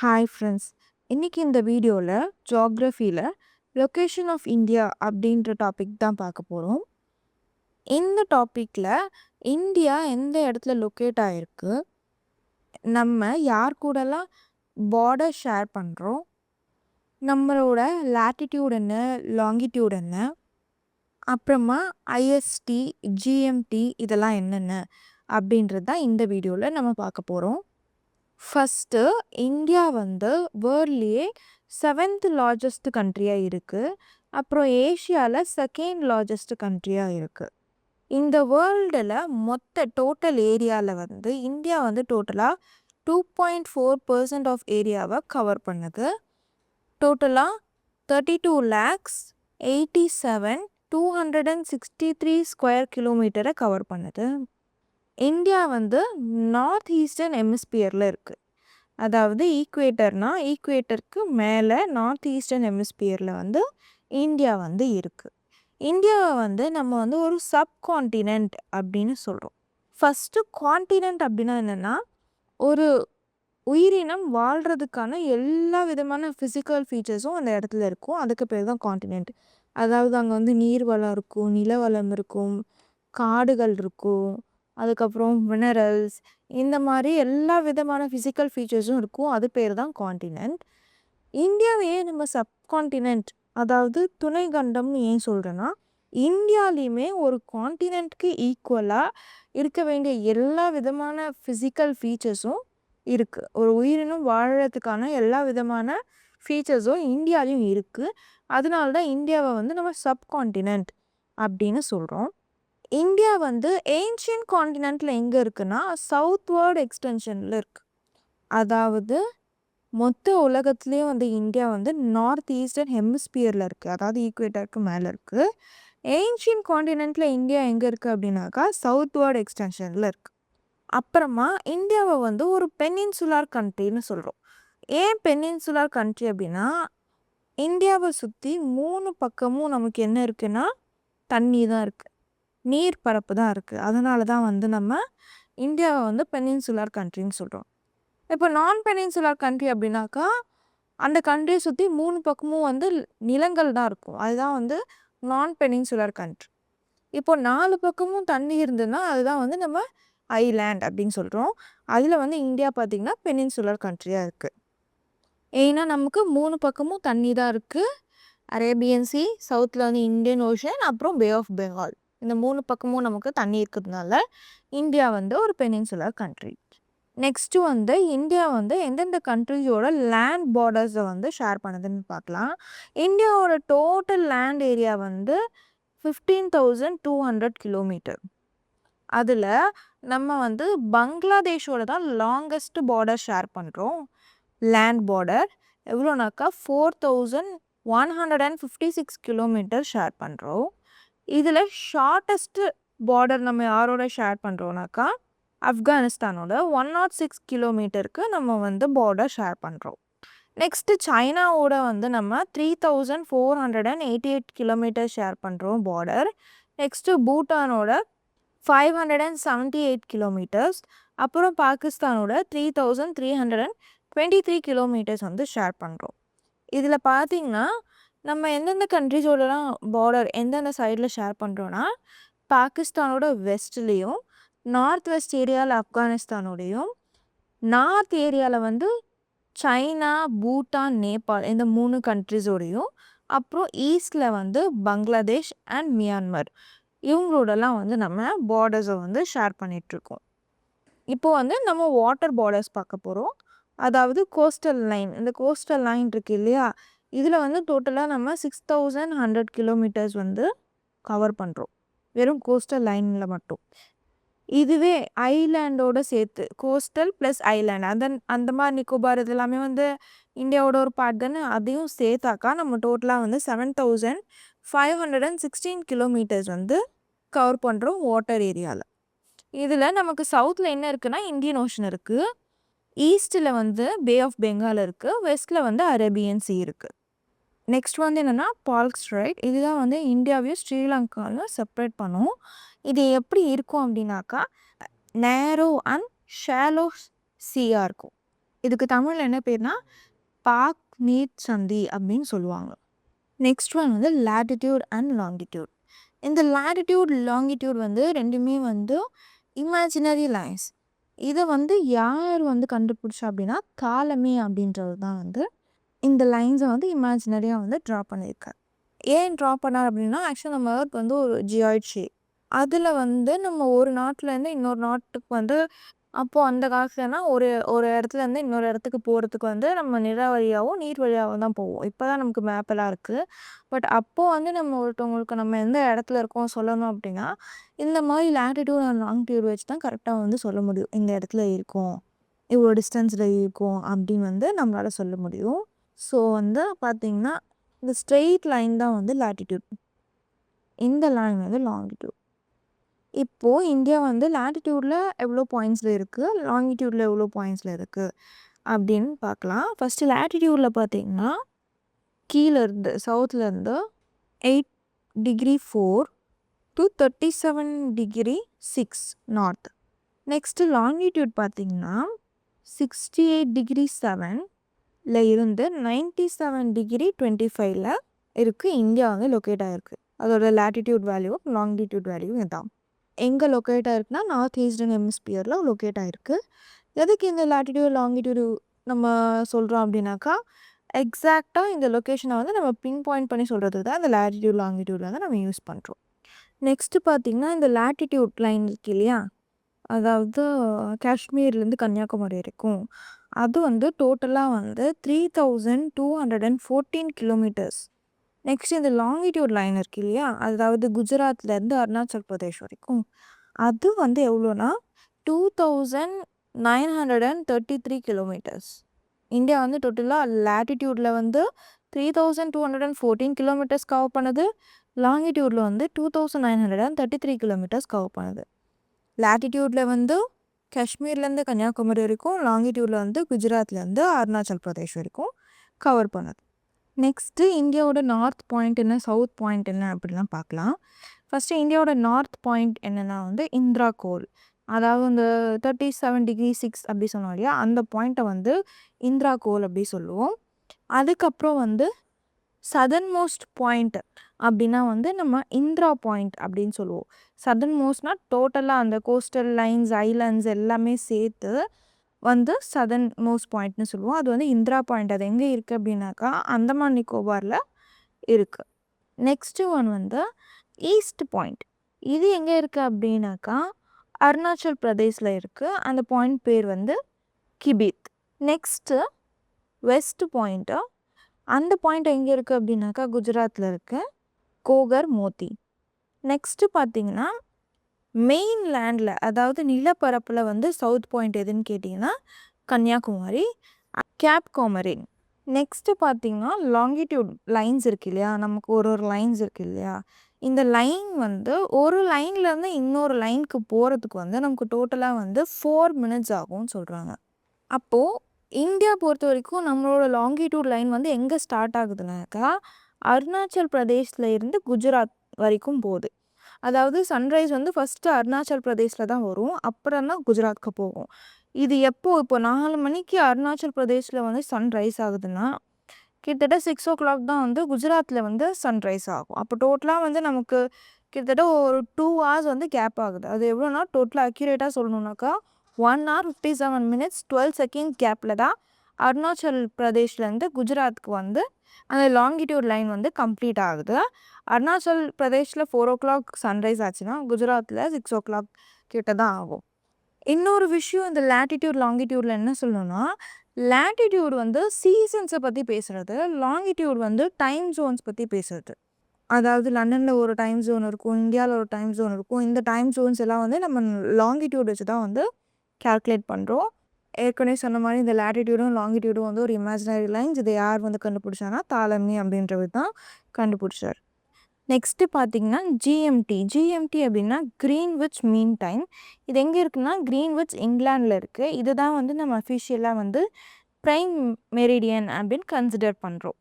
Hi friends இன்றைக்கி இந்த வீடியோவில் ஜியாகிரஃபியில் லொக்கேஷன் ஆஃப் இந்தியா அப்படின்ற டாபிக் தான் பார்க்க போகிறோம் இந்த டாப்பிக்கில் இந்தியா எந்த இடத்துல லொக்கேட் ஆகிருக்கு நம்ம யார் கூடலாம் பார்டர் ஷேர் பண்ணுறோம் நம்மளோட லேட்டிடியூட் என்ன லாங்கிடியூட் என்ன? அப்புறமா ஐஎஸ்டி ஜிஎம்டி இதெல்லாம் என்னென்ன? அப்படின்றது தான் இந்த வீடியோவில் நம்ம பார்க்க போகிறோம் ஃபஸ்ட்டு இந்தியா வந்து வேர்ல்ட்லேயே செவன்த் லார்ஜஸ்ட் கண்ட்ரியாக இருக்குது அப்புறம் ஏஷியாவில் செகண்ட் லார்ஜஸ்ட் கண்ட்ரியாக இருக்குது இந்த வேர்ல்டில் மொத்த டோட்டல் ஏரியாவில் வந்து இந்தியா வந்து டோட்டலாக two point four percent of ஏரியாவை கவர் பண்ணுது. டோட்டலாக thirty two lakhs eighty seven two hundred and sixty three square கிலோமீட்டரை cover பண்ணுது. இந்தியா வந்து நார்த் ஈஸ்டர்ன் எமிஸ்பியரில் இருக்குது அதாவது ஈக்குவேட்டர்னால் ஈக்குவேட்டருக்கு மேலே நார்த் ஈஸ்டர்ன் எமிஸ்பியரில் வந்து இந்தியா வந்து இருக்குது இந்தியாவை வந்து நம்ம வந்து ஒரு சப் காண்டினென்ட் அப்படின்னு சொல்கிறோம் ஃபஸ்ட்டு காண்டினென்ட் அப்படின்னா என்னென்னா ஒரு உயிரினம் வாழ்கிறதுக்கான எல்லா விதமான ஃபிசிக்கல் ஃபீச்சர்ஸும் அந்த இடத்துல இருக்கும். அதுக்கு பேர் தான் காண்டினென்ட் அதாவது அங்கே வந்து நீர் வளம் இருக்கும் நில வளம் இருக்கும் காடுகள் இருக்கும் அதுக்கப்புறம் மினரல்ஸ் இந்த மாதிரி எல்லா விதமான ஃபிசிக்கல் ஃபீச்சர்ஸும் இருக்கும். அது பேர் தான் காண்டினென்ட் இந்தியாவையே நம்ம சப்கான்டினென்ட் அதாவது துணை கண்டம்னு ஏன் சொல்கிறேன்னா இந்தியாலேயுமே ஒரு காண்டினென்ட்க்கு ஈக்குவலாக இருக்க வேண்டிய எல்லா விதமான ஃபிசிக்கல் ஃபீச்சர்ஸும் இருக்குது ஒரு உயிரினம் வாழறதுக்கான எல்லா விதமான ஃபீச்சர்ஸும் இந்தியாலையும் இருக்குது அதனால தான் இந்தியாவை வந்து நம்ம சப்கான்டினென்ட் அப்படின்னு சொல்கிறோம் இந்தியா வந்து ஏன்ஷியன் காண்டினென்ட்டில் எங்கே இருக்குன்னா சவுத்வேர்டு எக்ஸ்டென்ஷனில் இருக்குது அதாவது மொத்த உலகத்துலேயும் வந்து இந்தியா வந்து நார்த் ஈஸ்டர்ன் ஹெமிஸ்பியரில் இருக்குது அதாவது ஈக்குவேட்டருக்கு மேலே இருக்குது ஏன்ஷியன் காண்டினென்ட்டில் இந்தியா எங்கே இருக்குது அப்படின்னாக்கா சவுத்வேர்டு எக்ஸ்டென்ஷனில் இருக்குது அப்புறமா இந்தியாவை வந்து ஒரு பெனின்சுலார் கண்ட்ரின்னு சொல்கிறோம் ஏன் பெனின்சுலார் கண்ட்ரி அப்படின்னா இந்தியாவை சுற்றி மூணு பக்கமும் நமக்கு என்ன இருக்குன்னா தண்ணி தான் இருக்குது நீர் பரப்பு தான் இருக்குது அதனால தான் வந்து நம்ம இந்தியாவை வந்து பெனின்சுலார் கண்ட்ரின்னு சொல்கிறோம் இப்போ நான் பெனின்சுலார் கண்ட்ரி அப்படின்னாக்கா அந்த கண்ட்ரியை சுற்றி மூணு பக்கமும் வந்து நிலங்கள் தான் இருக்கும். அதுதான் வந்து நான் பெனின்சுலர் கண்ட்ரி. இப்போ நாலு பக்கமும் தண்ணி இருந்ததுன்னா அதுதான் வந்து நம்ம ஐலேண்ட் அப்படின்னு சொல்கிறோம் அதில் வந்து இந்தியா பார்த்திங்கன்னா பெனின்சுலர் கண்ட்ரியாக இருக்குது ஏன்னா நமக்கு மூணு பக்கமும் தண்ணி தான் இருக்குது அரேபியன் சி சவுத்தில் வந்து இந்தியன் ஓஷன் அப்புறம் பே ஆஃப் பெங்கால். இந்த மூணு பக்கமும் நமக்கு தண்ணி இருக்கிறதுனால இந்தியா வந்து ஒரு பெனின்சுலர் கண்ட்ரி நெக்ஸ்ட்டு வந்து இந்தியா வந்து எந்தெந்த கண்ட்ரிஸோட லேண்ட் பார்டர்ஸை வந்து ஷேர் பண்ணுதுன்னு பார்க்கலாம் இந்தியாவோட டோட்டல் லேண்ட் ஏரியா வந்து fifteen thousand two hundred kilometre அதில் நம்ம வந்து பங்களாதேஷோட தான் லாங்கஸ்ட் பார்டர் ஷேர் பண்ணுறோம் land border எவ்வளோனாக்கா four thousand one hundred and fifty six kilometre share பண்ணுறோம் இதில் ஷார்ட்டஸ்ட்டு பார்டர் நம்ம யாரோட ஷேர் பண்ணுறோன்னாக்கா ஆப்கானிஸ்தானோட ஒன் நாட் சிக்ஸ் கிலோமீட்டருக்கு நம்ம வந்து பார்டர் ஷேர் பண்ணுறோம் நெக்ஸ்ட்டு சைனாவோட வந்து நம்ம three thousand four hundred and eighty eight kilometre share பண்ணுறோம் border next பூட்டானோட five hundred and seventy eight kilometres அப்புறம் பாகிஸ்தானோட three thousand three hundred and twenty three kilometres வந்து ஷேர் பண்ணுறோம் இதில் பார்த்திங்கன்னா நம்ம எந்தெந்த கண்ட்ரிஸோடலாம் பார்டர் எந்தெந்த சைடில் ஷேர் பண்ணுறோன்னா பாகிஸ்தானோட வெஸ்ட்லேயும் நார்த் வெஸ்ட் ஏரியாவில் ஆப்கானிஸ்தானோடையும் நார்த் ஏரியாவில் வந்து சைனா பூட்டான் நேபாள் இந்த மூணு கண்ட்ரிஸோடையும் அப்புறம் ஈஸ்டில் வந்து பங்களாதேஷ் அண்ட் மியான்மர். இவங்களோடலாம் வந்து நம்ம பார்டர்ஸை வந்து ஷேர் பண்ணிகிட்ருக்கோம் இப்போது வந்து நம்ம வாட்டர் பார்டர்ஸ் பார்க்க போகிறோம் அதாவது கோஸ்டல் லைன் இந்த கோஸ்டல் லைன் இருக்குது இல்லையா? இதில் வந்து டோட்டலாக நம்ம சிக்ஸ் தௌசண்ட் ஹண்ட்ரட் கிலோமீட்டர்ஸ் வந்து கவர் பண்ணுறோம் வெறும் கோஸ்டல் லைனில் மட்டும். இதுவே ஐலேண்டோட சேர்த்து கோஸ்டல் ப்ளஸ் ஐலேண்ட் அந்த அந்த மாதிரி நிக்கோபார் இது எல்லாமே வந்து இந்தியாவோட ஒரு பார்ட் தானே? அதையும் சேர்த்தாக்கா நம்ம டோட்டலாக வந்து seven thousand five hundred and sixteen kilometres வந்து கவர் பண்ணுறோம் வாட்டர் ஏரியாவில் இதில் நமக்கு சவுத்தில் என்ன இருக்குன்னா இந்தியன் ஓஷன் இருக்குது ஈஸ்ட்டில் வந்து பே ஆஃப் பெங்கால் இருக்குது வெஸ்ட்டில் வந்து அரேபியன் சி இருக்குது நெக்ஸ்ட் வந்து என்னென்னா பால்க்ஸ் ஸ்ட்ரைட் இதுதான் வந்து இந்தியாவையும் ஸ்ரீலங்காவையும் செப்ரேட் பண்ணும். இது எப்படி இருக்கும் அப்படின்னாக்கா நேரோ அண்ட் ஷேலோ சீயாக இருக்கும். இதுக்கு தமிழில் என்ன பேர்னா பாக் நீட் சந்தி அப்படின்னு சொல்லுவாங்க. நெக்ஸ்ட் ஒன் வந்து லேட்டிடியூட் அண்ட் லாங்கிடியூட் இந்த லேட்டிடியூட் லாங்கிடியூட் வந்து ரெண்டுமே வந்து இமேஜினரி லைன்ஸ் இதை வந்து யார் வந்து கண்டுபிடிச்சா அப்படின்னா காலமே அப்படின்றது தான் வந்து இந்த லைன்ஸை வந்து இமேஜினரியாக வந்து ட்ரா பண்ணியிருக்கார். ஏன் ட்ரா பண்ணார் அப்படின்னா ஆக்சுவலாக நம்ம earth வந்து ஒரு ஜியாய்ட் ஷேப் அதில் வந்து நம்ம ஒரு நாட்டிலேருந்து இன்னொரு நாட்டுக்கு வந்து அப்போது அந்த காலத்துலனா ஒரு ஒரு இடத்துலேருந்து இன்னொரு இடத்துக்கு போகிறதுக்கு வந்து நம்ம நில வழியாகவும் நீர் வழியாகவும் தான் போவோம். இப்போ தான் நமக்கு மேப்பெல்லாம் இருக்குது பட் அப்போது வந்து நம்ம ஒருத்தவங்களுக்கு நம்ம எந்த இடத்துல இருக்கோம் சொல்லணும் அப்படின்னா இந்த மாதிரி லேட்டிடியூட் அண்ட் லாங்கிடியூட் வச்சு தான் கரெக்டாக வந்து சொல்ல முடியும். இந்த இடத்துல இருக்கோம் இவ்வளோ டிஸ்டன்ஸில் இருக்கும் அப்படின்னு வந்து நம்மளால் சொல்ல முடியும். ஸோ வந்து பார்த்திங்கன்னா இந்த ஸ்ட்ரெயிட் லைன் தான் வந்து லேட்டிடியூட் இந்த லைன் வந்து லாங்கிடியூட் இப்போது இந்தியா வந்து லேட்டிடியூடில் எவ்வளோ பாயிண்ட்ஸில் இருக்குது லாங்கிடியூடில் எவ்வளோ பாயிண்ட்ஸில் இருக்குது அப்படின்னு பார்க்கலாம் ஃபஸ்ட்டு லேட்டிடியூடில் பார்த்தீங்கன்னா கீழேருந்து சவுத்துலேருந்து eight degree four to thirty seven degree six north next longitude பார்த்திங்கன்னா சிக்ஸ்டி எயிட் டிகிரி செவன் இருந்து நைன்டி செவன் டிகிரி டுவெண்ட்டி ஃபைவ்ல இருக்குது இந்தியா வந்து லொக்கேட் ஆகிருக்கு அதோட லேட்டிடியூட் வேல்யூ லாங்கிடியூட் வேல்யூ இதுதான் எங்கே லொக்கேட் ஆகிருக்குன்னா நார்த் ஈஸ்டர்ன் ஹெமிஸ்பியரில் லொக்கேட் ஆகிருக்கு எதுக்கு இந்த லேட்டிடியூட் லாங்கிடியூடு நம்ம சொல்கிறோம் அப்படின்னாக்கா எக்ஸாக்டாக இந்த லொக்கேஷனை வந்து நம்ம பின் பாயிண்ட் பண்ணி சொல்கிறது தான் இந்த லேட்டிடியூட் லாங்கிடியூட் வந்து நம்ம யூஸ் பண்ணுறோம் நெக்ஸ்ட்டு பார்த்திங்கன்னா இந்த லேட்டிடியூட் லைன் இருக்கு இல்லையா? அதாவது காஷ்மீர்லேருந்து கன்னியாகுமரி வரைக்கும். அது வந்து டோட்டலாக வந்து three thousand two hundred and fourteen kilometres next இந்த லாங்கிடியூட் லைன் இருக்கு இல்லையா? அதாவது குஜராத்லேருந்து அருணாச்சல் பிரதேஷ் வரைக்கும். அது வந்து எவ்வளோனா two thousand nine hundred and thirty three kilometres India வந்து டோட்டலாக லேட்டிடியூடில் வந்து three thousand two hundred and fourteen kilometres cover பண்ணுது. லாங்கிடியூடில் வந்து two thousand nine hundred and thirty three kilometres cover பண்ணுது. லேட்டிடியூடில் வந்து காஷ்மீர்லேருந்து கன்னியாகுமரி வரைக்கும் லாங்கிடியூடில் வந்து குஜராத்லேருந்து அருணாச்சல் பிரதேஷ் வரைக்கும் கவர் பண்ணுது. நெக்ஸ்ட்டு இந்தியாவோட நார்த் பாயிண்ட் என்ன சவுத் பாயிண்ட் என்ன அப்படிலாம் பார்க்கலாம். ஃபஸ்ட்டு இந்தியாவோட நார்த் பாயிண்ட் என்னென்னா வந்து இந்திரா கோல் அதாவது இந்த தேர்ட்டி செவன் டிகிரி சிக்ஸ் அப்படி சொன்னோம் இல்லையா அந்த பாயிண்ட்டை வந்து இந்திரா கோல் அப்படி சொல்லுவோம். அதுக்கப்புறம் வந்து சதர்ன் மோஸ்ட் பாயிண்ட் அப்படின்னா வந்து நம்ம இந்திரா பாயிண்ட் அப்படின்னு சொல்லுவோம். சதர்ன் மோஸ்ட்னா டோட்டலாக அந்த கோஸ்டல் லைன்ஸ் ஐலண்ட்ஸ் எல்லாமே சேர்த்து வந்து சதர்ன் மோஸ்ட் பாயிண்ட்னு சொல்லுவோம். அது வந்து இந்திரா பாயிண்ட். அது எங்கே இருக்குது அப்படின்னாக்கா அந்தமான் நிக்கோபாரில் இருக்குது நெக்ஸ்ட்டு ஒன் வந்து ஈஸ்ட் பாயிண்ட் இது எங்கே இருக்குது அப்படின்னாக்கா அருணாச்சல் பிரதேஷில் இருக்குது அந்த பாயிண்ட் பேர் வந்து கிபித். நெக்ஸ்ட்டு வெஸ்ட் பாயிண்ட்டு அந்த பாயிண்ட் எங்கே இருக்குது அப்படின்னாக்கா குஜராத்தில் இருக்குது கோகர் மோத்தி நெக்ஸ்ட்டு பார்த்தீங்கன்னா மெயின் லேண்டில் அதாவது நிலப்பரப்பில் வந்து சவுத் பாயிண்ட் எதுன்னு கேட்டிங்கன்னா கன்னியாகுமரி கேப் கோமரின் நெக்ஸ்ட்டு பார்த்தீங்கன்னா லாங்கிடியூட் லைன்ஸ் இருக்கு இல்லையா? நமக்கு ஒரு ஒரு லைன்ஸ் இருக்கு இல்லையா? இந்த லைன் வந்து ஒரு லைன்லேருந்து இன்னொரு லைனுக்கு போகிறதுக்கு வந்து நமக்கு டோட்டலாக வந்து ஃபோர் மினிட்ஸ் ஆகும்னு சொல்கிறாங்க அப்போது இந்தியா பொறுத்த வரைக்கும் நம்மளோட லாங்கிடியூட் லைன் வந்து எங்கே ஸ்டார்ட் ஆகுதுனாக்கா அருணாச்சல் பிரதேஷில் இருந்து குஜராத் வரைக்கும் போகுது. அதாவது சன்ரைஸ் வந்து ஃபஸ்ட்டு அருணாச்சல் பிரதேஷில் தான் வரும். அப்புறம் தான் குஜராத்துக்கு போகும். இது எப்போ? இப்போ நாலு மணிக்கு அருணாச்சல் பிரதேஷில் வந்து சன்ரைஸ் ஆகுதுன்னா கிட்டத்தட்ட சிக்ஸ் ஓ கிளாக் தான் வந்து குஜராத்தில் வந்து சன்ரைஸ் ஆகும். அப்போ டோட்டலாக வந்து நமக்கு கிட்டத்தட்ட ஒரு டூ ஹவர்ஸ் வந்து கேப் ஆகுது. அது எவ்வளோனா டோட்டலாக அக்யூரேட்டாக சொல்லணுன்னாக்கா one hour fifty seven minutes twelve second கேப்பில் தான் அருணாச்சல் பிரதேஷ்லேருந்து குஜராத்துக்கு வந்து அந்த லாங்கிடியூட் லைன் வந்து கம்ப்ளீட் ஆகுது. அருணாச்சல் பிரதேஷில் ஃபோர் ஓ கிளாக் சன்ரைஸ் ஆச்சுன்னா குஜராத்தில் சிக்ஸ் ஓ கிளாக் கிட்ட தான் ஆகும். இன்னொரு விஷயம் இந்த லேட்டிடியூட் லாங்கிடியூடில் என்ன சொல்லணும்னா லேட்டிடியூட் வந்து சீசன்ஸை பற்றி பேசுகிறது லாங்கிடியூட் வந்து டைம் ஜோன்ஸ் பற்றி பேசுகிறது அதாவது லண்டனில் ஒரு டைம் ஜோன் இருக்கும் இந்தியாவில் ஒரு டைம் ஜோன் இருக்கும். இந்த டைம் ஜோன்ஸ் எல்லாம் வந்து நம்ம லாங்கிடியூட் வச்சு தான் வந்து கேல்குலேட் பண்ணுறோம் ஏற்கனவே சொன்ன மாதிரி இந்த லேட்டிடியூடும் லாங்கிடியூடும் வந்து ஒரு இமேஜினரி லைன்ஸ் இதை யார் வந்து கண்டுபிடிச்சாங்கன்னா தாலமி அப்படின்றவர் தான் கண்டுபிடிச்சார். நெக்ஸ்ட்டு பார்த்தீங்கன்னா ஜிஎம்டி ஜிஎம்டி அப்படின்னா க்ரீன்விச் மீன் டைம் இது எங்கே இருக்குன்னா க்ரீன்விச் இங்கிலாண்டில் இருக்குது இது தான் வந்து நம்ம அஃபிஷியலாக வந்து ப்ரைம் மெரிடியன் அப்படின்னு கன்சிடர் பண்ணுறோம்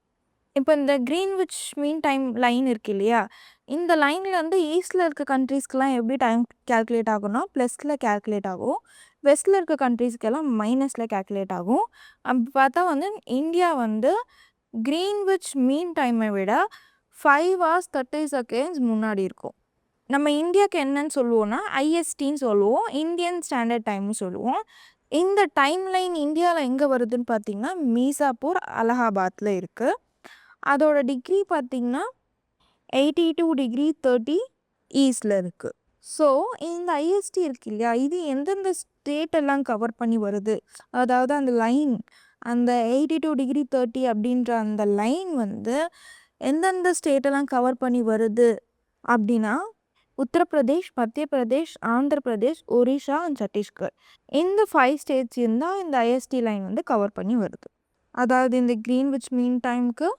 இப்போ இந்த க்ரீன்விச் மீன் டைம் லைன் இருக்கு இல்லையா? இந்த லைனில் வந்து ஈஸ்டில் இருக்க கண்ட்ரீஸ்க்கெலாம் எப்படி டைம் கேல்குலேட் ஆகும்னா ப்ளஸில் கேல்குலேட் ஆகும். வெஸ்ட்டில் இருக்க கண்ட்ரீஸ்க்கெல்லாம் மைனஸில் கேல்குலேட் ஆகும். அப்படி பார்த்தா வந்து இந்தியா வந்து க்ரீன்விச் மீன் டைமை விட ஃபைவ் ஹவர்ஸ் தேர்ட்டி செகண்ட்ஸ் முன்னாடி இருக்கும். நம்ம இந்தியாவுக்கு என்னன்னு சொல்லுவோம்னா ஐஎஸ்டின்னு சொல்லுவோம் இந்தியன் ஸ்டாண்டர்ட் டைம்னு சொல்லுவோம். இந்த டைம் லைன் இந்தியாவில் எங்கே வருதுன்னு பார்த்தீங்கன்னா மீசாப்பூர் அலகாபாத்தில் இருக்குது அதோட டிகிரி பார்த்திங்கன்னா எயிட்டி டூ டிகிரி தேர்ட்டி ஈஸ்டில் இருக்குது ஸோ இந்த ஐஎஸ்டி இருக்கு இல்லையா இது எந்தெந்த ஸ்டேட்டெல்லாம் கவர் பண்ணி வருது? அதாவது அந்த லைன் அந்த எயிட்டி டூ டிகிரி தேர்ட்டி அப்படின்ற அந்த லைன் வந்து எந்தெந்த ஸ்டேட்டெல்லாம் கவர் பண்ணி வருது? அப்படின்னா உத்தரப்பிரதேஷ் மத்திய பிரதேஷ் ஆந்திர பிரதேஷ் ஒரிஷா அண்ட் சத்தீஸ்கர். இந்த ஃபைவ் ஸ்டேட்ஸ் இருந்தால் இந்த ஐஎஸ்டி லைன் வந்து கவர் பண்ணி வருது. அதாவது இந்த க்ரீன்விச் மீன் டைமுக்கு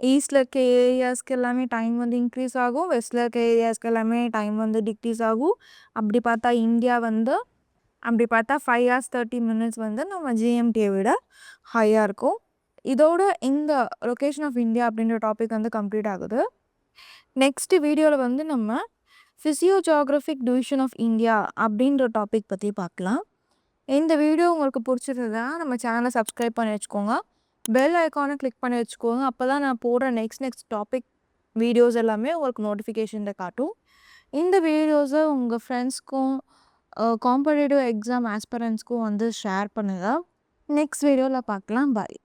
ஈஸ்டில் இருக்க ஏரியாஸ்க்கு எல்லாமே டைம் வந்து இன்க்ரீஸ் ஆகும். வெஸ்ட்டில் இருக்க ஏரியாஸ்க்கு எல்லாமே டைம் வந்து டிக்ரீஸ் ஆகும். அப்படி பார்த்தா இந்தியா வந்து அப்படி பார்த்தா ஃபைவ் ஹார்ஸ் தேர்ட்டி மினிட்ஸ் வந்து நம்ம ஜிஎம்டியை விட ஹையாக இருக்கும். இதோட இந்த லொக்கேஷன் ஆஃப் இந்தியா அப்படின்ற டாபிக் வந்து கம்ப்ளீட் ஆகுது. நெக்ஸ்ட் வீடியோவில் வந்து நம்ம physio geographic division of India அப்படின்ற டாபிக் பற்றி பார்க்கலாம். இந்த வீடியோ உங்களுக்கு பிடிச்சிருந்ததுன்னா நம்ம சேனலை சப்ஸ்கிரைப் பண்ணி வச்சுக்கோங்க. பெல் ஐக்கானை கிளிக் பண்ணி வச்சுக்கோங்க. அப்போ தான் நான் போடுற நெக்ஸ்ட் நெக்ஸ்ட் டாபிக் வீடியோஸ் எல்லாமே உங்களுக்கு நோட்டிஃபிகேஷனில் காட்டும். இந்த வீடியோஸை உங்கள் ஃப்ரெண்ட்ஸ்க்கும் காம்படேட்டிவ் எக்ஸாம் ஆஸ்பரன்ஸ்க்கும் வந்து ஷேர் பண்ணுங்கள் நெக்ஸ்ட் வீடியோவில் பார்க்கலாம். பாய்